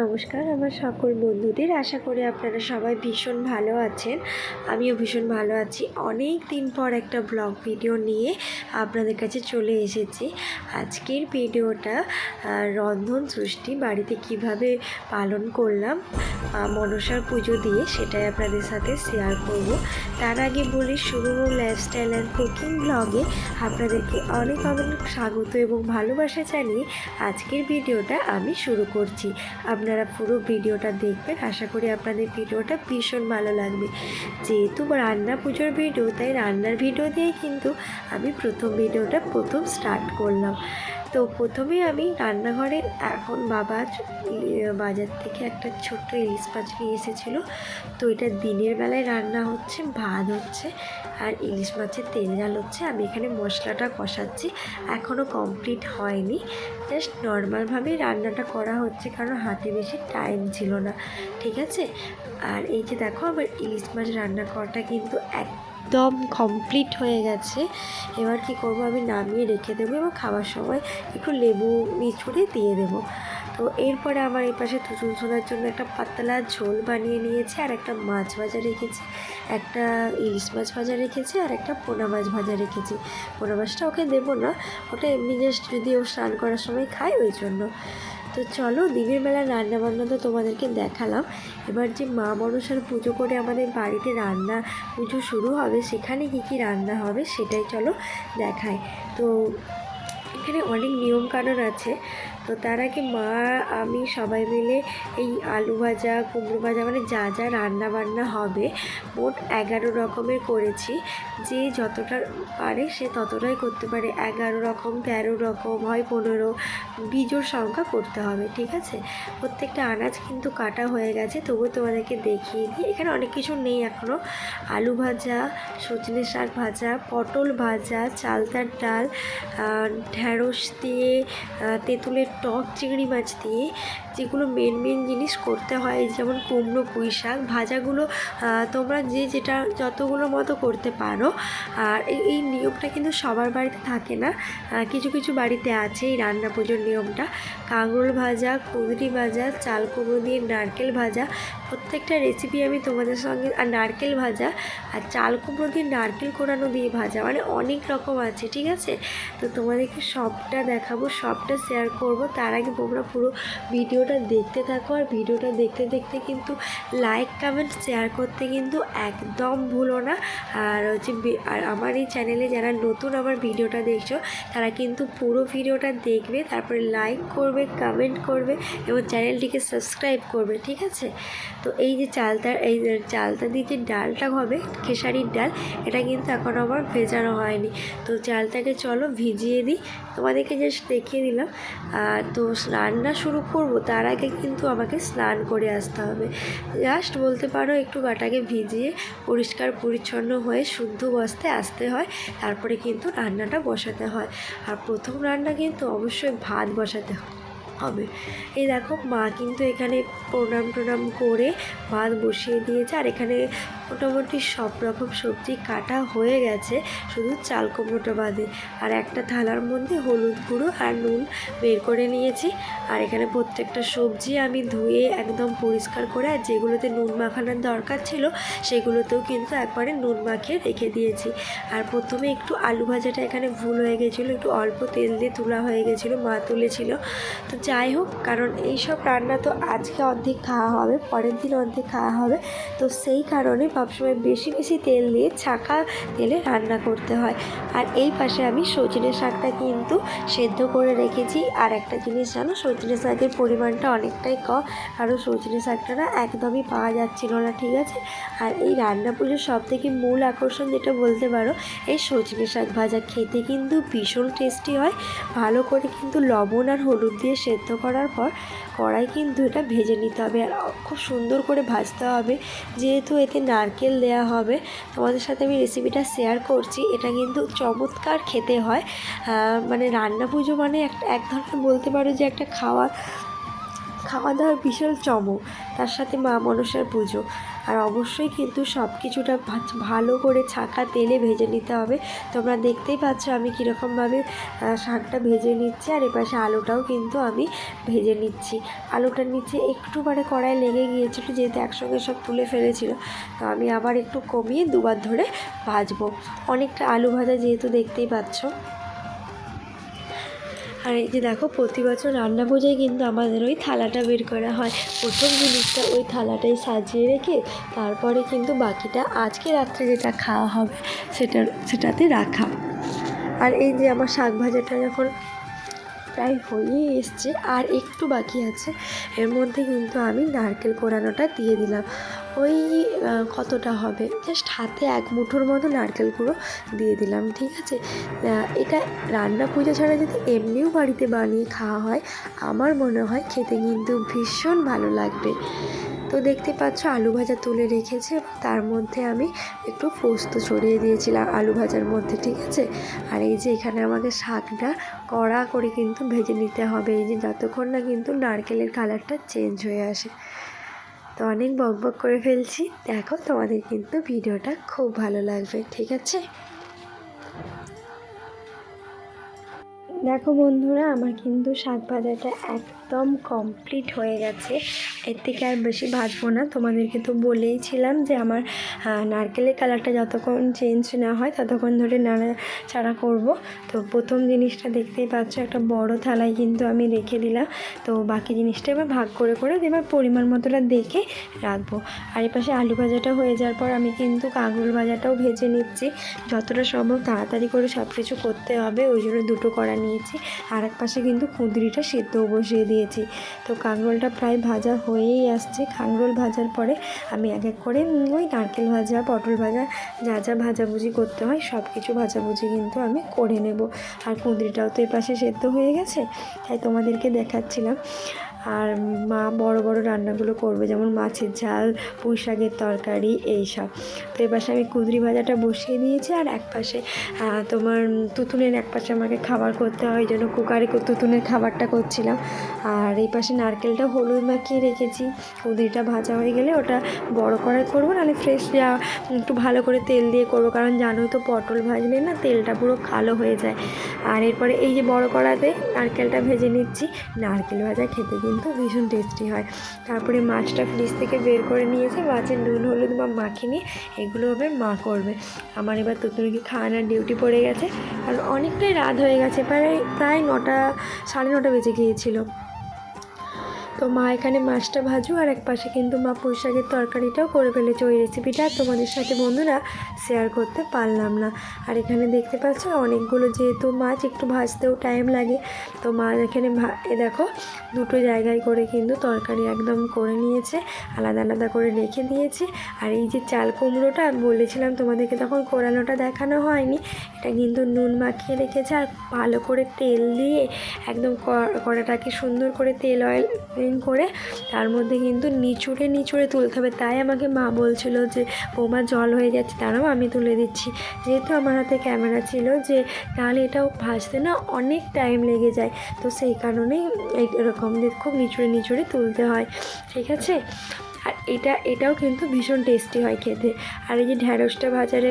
নমস্কার, আমার সকল বন্ধুদের। আশা করি আপনারা সবাই ভীষণ ভালো আছেন। আমিও ভীষণ ভালো আছি। অনেক দিন পর একটা ব্লগ ভিডিও নিয়ে আপনাদের কাছে চলে এসেছি। আজকের ভিডিওটা রন্ধন সৃষ্টি, বাড়িতে কীভাবে পালন করলাম মনসার পুজো দিয়ে সেটাই আপনাদের সাথে শেয়ার করব। তার আগে বলি, শুরু লাইফস্টাইল অ্যান্ড কুকিং ব্লগে আপনাদেরকে অনেক অনেক স্বাগত এবং ভালোবাসা জানিয়ে আজকের ভিডিওটা আমি শুরু করছি। আপনারা পুরো ভিডিওটা দেখবেন। আশা করি আপনাদের ভিডিওটা ভীষণ ভালো লাগবে। যেহেতু রান্না পুজোর ভিডিও, তাই রান্নার ভিডিও দিয়েই কিন্তু আমি প্রথম ভিডিওটা প্রথম স্টার্ট করলাম। তো প্রথমে আমি রান্নাঘরে এখন বাবা বাজার থেকে একটা ছোট্ট ইলিশ মাছ নিয়ে এসেছিল। তো এটা দিনের বেলায় রান্না হচ্ছে, ভাত হচ্ছে। আর ইলিশ মাছের তেল জাল হচ্ছে। আমি এখানে মশলাটা কষাচ্ছি এখনও কমপ্লিট হয়নি। জাস্ট নর্মালভাবেই রান্নাটা করা হচ্ছে কারণ হাতে বেশি টাইম ছিল না, ঠিক আছে? আর এই যে দেখো, আমার ইলিশ মাছ রান্না করাটা কিন্তু এক একদম কমপ্লিট হয়ে গেছে। এবার কি করব? আমি নামিয়ে রেখে দেবো এবং খাওয়ার সময় একটু লেবু নিচুড়ে দিয়ে দেবো। তো এরপরে আমার এই পাশে তুতুল ছোলার জন্য একটা পাতলা ঝোল বানিয়ে নিয়েছে আর একটা মাছ ভাজা রেখেছি, একটা ইলিশ মাছ ভাজা রেখেছি আর একটা পোনা মাছ ভাজা রেখেছি। পোনা মাছটা ওকে দেবো না ওটা এমনি জাস্ট যদি ও স্নান করার সময় খায় ওই জন্য। তো চলো দিনের বেলা রান্না বান্না তো তোমাদেরকে দেখালাম। এবার যে মা মনসার পুজো করে আমাদের বাড়িতে রান্না পুজো শুরু হবে, সেখানে কী কী রান্না হবে সেটাই চলো দেখায় তো এখানে অনেক নিয়মকানুন আছে। তো তার আগে মা আমি সবাই মিলে এই আলু ভাজা কুমড়ো ভাজা মানে যা যা রান্না বান্না হবে মোট এগারো রকমের করেছি। যে যতটা পারে সে ততটাই করতে পারে। এগারো রকম তেরো রকম হয় পনেরো বিজোড় সংখ্যা করতে হবে ঠিক আছে? প্রত্যেকটা আনাজ কিন্তু কাটা হয়ে গেছে তবুও তোমাদেরকে দেখিয়ে দিই। এখানে অনেক কিছু নেই এখনও আলু ভাজা সজনে শাক ভাজা পটল ভাজা চালতার ডাল আহ, ঢ্যাঁড়স দিয়ে তেঁতুলের টক চিংড়ি মাছ দিয়ে যেগুলো মেন মেন জিনিস করতে হয়, যেমন কুমড়ো পুঁই শাক ভাজাগুলো তোমরা যে যেটা যতগুলো মতো করতে পারো। আর এই নিয়মটা কিন্তু সবার বাড়িতে থাকে না। কিছু কিছু বাড়িতে আছে এই রান্না পুজোর নিয়মটা। কাঁকরোল ভাজা, কুঁদরি ভাজা, চাল কুমড়ো দিয়ে নারকেল ভাজা, প্রত্যেকটা রেসিপি আমি তোমাদের সঙ্গে, আর নারকেল ভাজা আর চাল কুমড়ো দিয়ে নারকেল কোরানো দিয়ে ভাজা মানে অনেক রকম আছে, ঠিক আছে? তো তোমাদেরকে সবটা দেখাবো, সবটা শেয়ার করব। তার আগে তোমরা পুরো ভিডিওটা দেখতে থাকো। আর ভিডিওটা দেখতে দেখতে কিন্তু লাইক কমেন্ট শেয়ার করতে কিন্তু একদম ভুলো না। আর হচ্ছে আর আমার এই চ্যানেলে যারা নতুন আমার ভিডিওটা দেখছ, তারা কিন্তু পুরো ভিডিওটা দেখবে, তারপরে লাইক করবে কমেন্ট করবে এবং চ্যানেলটিকে সাবস্ক্রাইব করবে, ঠিক আছে? তো এই যে চালটা এই যে চালটা দিয়ে যে ডালটা হবে, খেসারির ডাল, এটা কিন্তু এখন আমার ভেজানো হয়নি। তো চালটাকে চলো ভিজিয়ে দিই। তোমাদেরকে জাস্ট দেখিয়ে দিলাম। আর তো স্নানটা শুরু করব, তার আগে কিন্তু আমাকে স্নান করে আসতে হবে। জাস্ট বলতে পারো, একটু গাটাকে ভিজিয়ে পরিষ্কার পরিচ্ছন্ন হয়ে শুদ্ধ বস্তে আসতে হয়, তারপরে কিন্তু রান্নাটা বসাতে হয়। আর প্রথম রান্না কিন্তু অবশ্যই ভাত বসাতে হয়। হবে। এই দেখো, মা কিন্তু এখানে প্রণাম টোনাম করে ভাত বসিয়ে দিয়েছে আর এখানে মোটামুটি সব রকম সবজি কাটা হয়ে গেছে, শুধু চাল কুমড়োটা বাদে। আর একটা থালার মধ্যে হলুদ গুঁড়ো আর নুন বের করে নিয়েছি। আর এখানে প্রত্যেকটা সবজি আমি ধুয়ে একদম পরিষ্কার করে, আর যেগুলোতে নুন মাখানোর দরকার ছিল, সেগুলোতেও কিন্তু একবারে নুন মাখিয়ে রেখে দিয়েছি। আর প্রথমে একটু আলু ভাজাটা এখানে ভুল হয়ে গেছিল, একটু অল্প তেল দিয়ে তোলা হয়ে গেছিল, মা তুলেছিল। তো যাই হোক, কারণ এই সব রান্না তো আজকে অর্ধেক খাওয়া হবে, পরের দিন অর্ধেক খাওয়া হবে। তো সেই কারণে সবসময় বেশি বেশি তেল দিয়ে ছাকা তেলে রান্না করতে হয়। আর এই পাশে আমি সজনে শাকটা কিন্তু সেদ্ধ করে রেখেছি। আর একটা জিনিস জানো, সজনে শাকের পরিমাণটা অনেকটাই কম। কারণ সজনে শাকটা না একদমই পাওয়া যাচ্ছিল না, ঠিক আছে? আর এই রান্না পুজোর সব থেকে মূল আকর্ষণ যেটা বলতে পারো, এই সজনে শাক ভাজা খেতে কিন্তু ভীষণ টেস্টি হয়। ভালো করে কিন্তু লবণ আর হলুদ দিয়ে সেদ্ধ করার পর কড়াই কিন্তু এটা ভেজে নিতে হবে আর খুব সুন্দর করে ভাজতে হবে। যেহেতু এতে নারকেল দেওয়া হবে, তোমাদের সাথে আমি রেসিপিটা শেয়ার করছি। এটা কিন্তু চমৎকার খেতে হয়। মানে রান্না পুজো মানে এক ধরনের বলতে পারো যে একটা খাওয়া খাওয়া দাওয়ার বিশাল চমক, তার সাথে মা মনসার পুজো। আর অবশ্যই কিন্তু সব কিছুটা ভালো করে ছাকা তেলে ভেজে নিতে হবে। তোমরা দেখতেই পাচ্ছ আমি কীরকমভাবে শাকটা ভেজে নিচ্ছি আর এপাশে আলুটাও কিন্তু আমি ভেজে নিচ্ছি। আলুটার নিচে একটু মানে কড়াই লেগে গিয়েছিল, যেহেতু একসঙ্গে সব তুলে ফেলেছিল, তো আমি আবার একটু কমিয়ে দুবার ধরে ভাজবো। অনেকটা আলু ভাজা যেহেতু দেখতেই পাচ্ছ। আর এই যে দেখো, প্রতি বছর রান্না বোঝায় কিন্তু আমাদের ওই থালাটা বের করা হয়। প্রথম জিনিসটা ওই থালাটাই সাজিয়ে রেখে তারপরে কিন্তু বাকিটা আজকে রাত্রে যেটা খাওয়া হবে সেটা, সেটাতে রাখা। আর এই যে আমার শাক ভাজাটা যখন প্রায় হয়েই এসছে, আর একটু বাকি আছে, এর মধ্যে কিন্তু আমি নারকেল কোড়ানোটা দিয়ে দিলাম। ওই কতটা হবে? জাস্ট হাতে এক মুঠোর মতো নারকেল কুড়ো দিয়ে দিলাম, ঠিক আছে? এটা রান্না পুজো ছাড়া যদি এমনিও বাড়িতে বানিয়ে খাওয়া হয়, আমার মনে হয় খেতে কিন্তু ভীষণ ভালো লাগবে। তো দেখতে পাচ্ছ, আলু ভাজা তুলে রেখেছে তার মধ্যে আমি একটু পোস্ত ছড়িয়ে দিয়েছিলাম আলু ভাজার মধ্যে, ঠিক আছে? আর এই যে এখানে আমাকে শাকটা কড়া করে কিন্তু ভেজে নিতে হবে, এই যে যতক্ষণ না কিন্তু নারকেলের কালারটা চেঞ্জ হয়ে আসে। তো অনেক বক বক করে ফেলছি। দেখো তোমাদের কিন্তু ভিডিওটা খুব ভালো লাগবে, ঠিক আছে? দেখো বন্ধুরা, আমার কিন্তু শাক ভাজাটা একদম কমপ্লিট হয়ে গেছে। এর থেকে আর বেশি ভাজবো না। তোমাদেরকে তো বলেইছিলাম যে আমার নারকেলের কালারটা যতক্ষণ চেঞ্জ না হয় ততক্ষণ ধরে নাড়া নাড়াচাড়া করব। তো প্রথম জিনিসটা দেখতেই পাচ্ছ, একটা বড় থালায় কিন্তু আমি রেখে দিলাম। তো বাকি জিনিসটা এবার ভাগ করে করে এবার পরিমাণ মতোটা দেখে রাখব। আর এপাশে আলু ভাজাটা হয়ে যাওয়ার পর আমি কিন্তু কাঁকরোল ভাজাটাও ভেজে নিচ্ছি। যতটা সম্ভব তাড়াতাড়ি করে সব কিছু করতে হবে, ওই জন্য দুটো করা নিয়েছি। আর এক পাশে কিন্তু কুঁদরিটা সেদ্ধও বসিয়ে দিয়েছি। তো কাঁকরোলটা প্রায় ভাজা হয়েই আসছে। খাংরোল ভাজার পরে আমি এক এক করে ওই নারকেল ভাজা, পটল ভাজা, যা যা ভাজাভুজি করতে হয় সব কিছু ভাজাভুজি কিন্তু আমি করে নেব। আর কুঁদরিটাও তো এপাশে সেদ্ধ হয়ে গেছে, তাই তোমাদেরকে দেখাচ্ছিলাম। আর মা বড় বড় রান্নাগুলো করবে, যেমন মাছের ঝাল পুঁই শাকের তরকারি, এইসব। তো এপাশে আমি কুঁদরি ভাজাটা বসিয়ে দিয়েছি আর এক পাশে তোমার তুতুনের এক পাশে আমাকে খাবার করতে হয় জন্য কুকারে তুতুনের খাবারটা করছিলাম। আর এই পাশে নারকেলটা হলুদ মাখিয়ে রেখেছি। কুঁদরিটা ভাজা হয়ে গেলে ওটা বড় করাই করব, নাহলে ফ্রেশ একটু ভালো করে তেল দিয়ে করব, কারণ জানোই তো পটল ভাজলে না তেলটা পুরো কালো হয়ে যায়। আর এরপরে এই যে বড় করাতে নারকেলটা ভেজে নিচ্ছি, নারকেল ভাজা খেতে কিন্তু ভীষণ টেস্টি হয়। তারপরে মাছটা ফ্রিজ থেকে বের করে নিয়েছে, মাছের নুন, হলুদ বা মাখিয়ে নিয়ে এগুলো হবে মা করবে। আমার এবার তুতুলকে খাওয়ানোর ডিউটি পড়ে গেছে আর অনেকটাই রাত হয়ে গেছে, প্রায় প্রায় নটা, সাড়ে নটা বেজে গিয়েছিল। তো মা এখানে মাছটা ভাজু, আর এক পাশে কিন্তু মা পুঁই শাকের তরকারিটাও করে ফেলেছে। ওই রেসিপিটা তোমাদের সাথে বন্ধুরা শেয়ার করতে পারলাম না। আর এখানে দেখতে পাচ্ছ, অনেকগুলো যেহেতু মাছ, একটু ভাজতেও টাইম লাগে। তো মা এখানে এ দেখো, দুটো জায়গায় করে কিন্তু তরকারি একদম করে নিয়েছে, আলাদা আলাদা করে রেখে দিয়েছে। আর এই যে চাল কুমড়োটা বলেছিলাম তোমাদেরকে তখন কোরানোটা দেখানো হয়নি। এটা কিন্তু নুন মাখিয়ে রেখেছে, আর ভালো করে তেল দিয়ে, একদম কড়াটাকে সুন্দর করে তেল অয়েল করে তার মধ্যে কিন্তু নিচুড়ে নিচুড়ে তুলতে হবে। তাই আমাকে মা বলছিল যে, বৌমা, জল হয়ে যাচ্ছে তারাও আমি তুলে দিচ্ছি। যেহেতু আমার হাতে ক্যামেরা ছিল যে, তাহলে এটাও ভাসতে না অনেক টাইম লেগে যায়। তো সেই কারণেই এরকম খুব নিচুড়ে নিচুড়ে তুলতে হয়। ঠিক আছে? আর এটা, এটাও কিন্তু ভীষণ টেস্টি হয় খেতে। আর এই যে ঢ্যাঁড়সটা ভাজারে,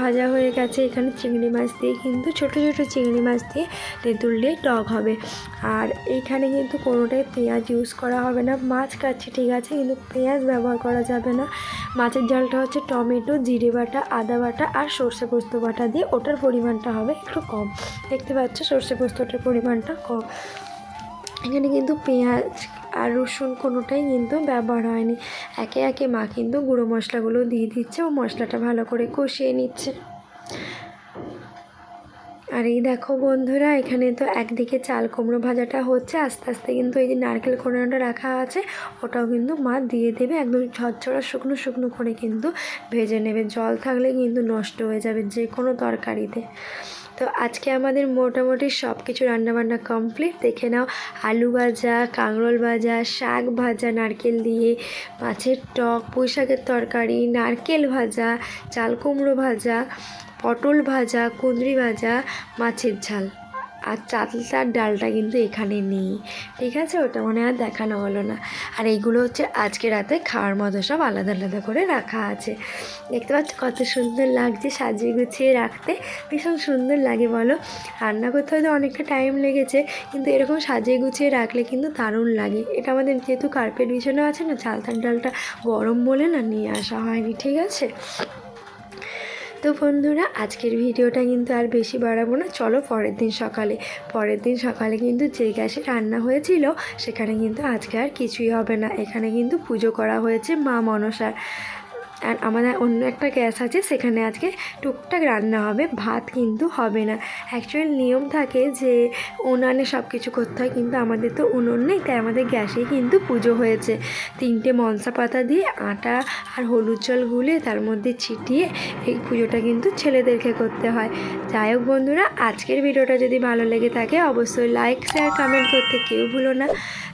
ভাজা হয়ে গেছে, এখানে চিংড়ি মাছ দিয়ে কিন্তু ছোটো ছোটো চিংড়ি মাছ দিয়ে তেঁতুল দিয়ে টক হবে। আর এইখানে কিন্তু কোনোটাই পেঁয়াজ ইউজ করা হবে না। মাছ কাটছি, ঠিক আছে, কিন্তু পেঁয়াজ ব্যবহার করা যাবে না। মাছের ঝালটা হচ্ছে টমেটো, জিরে বাটা, আদা বাটা আর সর্ষে পোস্ত বাটা দিয়ে ওটার পরিমাণটা হবে একটু কম। দেখতে পাচ্ছ সর্ষে পোস্তটার পরিমাণটা কম। এখানে কিন্তু পেঁয়াজ আর রসুন কোনোটাই কিন্তু ব্যবহার হয়নি। একে একে মা কিন্তু গুঁড়ো মশলাগুলো দিয়ে দিচ্ছে ও মশলাটা ভালো করে কষিয়ে নিচ্ছে। আর এই দেখো বন্ধুরা, এখানে তো একদিকে চাল কুমড়ো ভাজাটা হচ্ছে, আস্তে আস্তে কিন্তু এই যে নারকেল কোড়ানোটা রাখা আছে, ওটাও কিন্তু মা দিয়ে দেবে, একদম ঝরঝরা শুকনো শুকনো করে কিন্তু ভেজে নেবে। জল থাকলে কিন্তু নষ্ট হয়ে যাবে যে কোনো তরকারিতে। তো আজকে আমাদের মোটামুটি সব কিছু রান্নাবান্না কমপ্লিট দেখে নাও, আলু ভাজা, কাঁকরোল ভাজা, শাক ভাজা, নারকেল দিয়ে, মাছের টক পুঁই শাকের তরকারি, নারকেল ভাজা, চাল কুমড়ো ভাজা, পটল ভাজা, কুঁদরি ভাজা, মাছের ঝাল। আর চালতার ডালটা কিন্তু এখানে নেই। ঠিক আছে? ওটা মনে আর দেখানো হলো না। আর এইগুলো হচ্ছে আজকে রাতে খাওয়ার মতো সব আলাদা আলাদা করে রাখা আছে। দেখতে পাচ্ছ কত সুন্দর লাগছে সাজিয়ে গুছিয়ে রাখতে। ভীষণ সুন্দর লাগে বলো। রান্না করতে হয়তো অনেকটা টাইম লেগেছে, কিন্তু এরকম সাজিয়ে গুছিয়ে রাখলে কিন্তু দারুণ লাগে। এটা আমাদের যেহেতু কার্পেট বিছানো আছে না, চালতার ডালটা গরম বলে না নিয়ে আসা হয়নি, ঠিক আছে? তো বন্ধুরা, আজকের ভিডিওটা কিন্তু আর বেশি বাড়াবো না। চলো পরের দিন সকালে। পরের দিন সকালে কিন্তু যে গ্যাসে রান্না হয়েছিল, সেখানে কিন্তু আজকে আর কিছুই হবে না। এখানে কিন্তু পুজো করা হয়েছে মা মনসার। আর আমাদের অন্য একটা গ্যাস আছে, সেখানে আজকে টুকটাক রান্না হবে, ভাত কিন্তু হবে না। অ্যাকচুয়াল নিয়ম থাকে যে উনানে সব কিছু করতে হয়, কিন্তু আমাদের তো উনুন নেই, তাই আমাদের গ্যাসেই কিন্তু পুজো হয়েছে। তিনটে মনসা পাতা দিয়ে আটা আর হলুদ জল গুলে তার মধ্যে ছিটিয়ে এই পুজোটা কিন্তু ছেলেদেরকে করতে হয়। যাই হোক বন্ধুরা, আজকের ভিডিওটা যদি ভালো লেগে থাকে, অবশ্যই লাইক শেয়ার কমেন্ট করতে কেউ ভুলো না।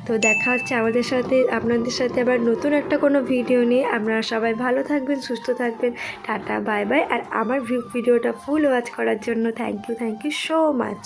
তো দেখা হচ্ছে আমাদের সাথে, আপনাদের সাথে আবার নতুন একটা কোনো ভিডিও নিয়ে। আপনারা সবাই ভালো থাকবেন, সুস্থ থাকবেন। Tata, bye bye. আর আমার ভিডিওটা ফুল ওয়াচ করার জন্য thank you thank you so much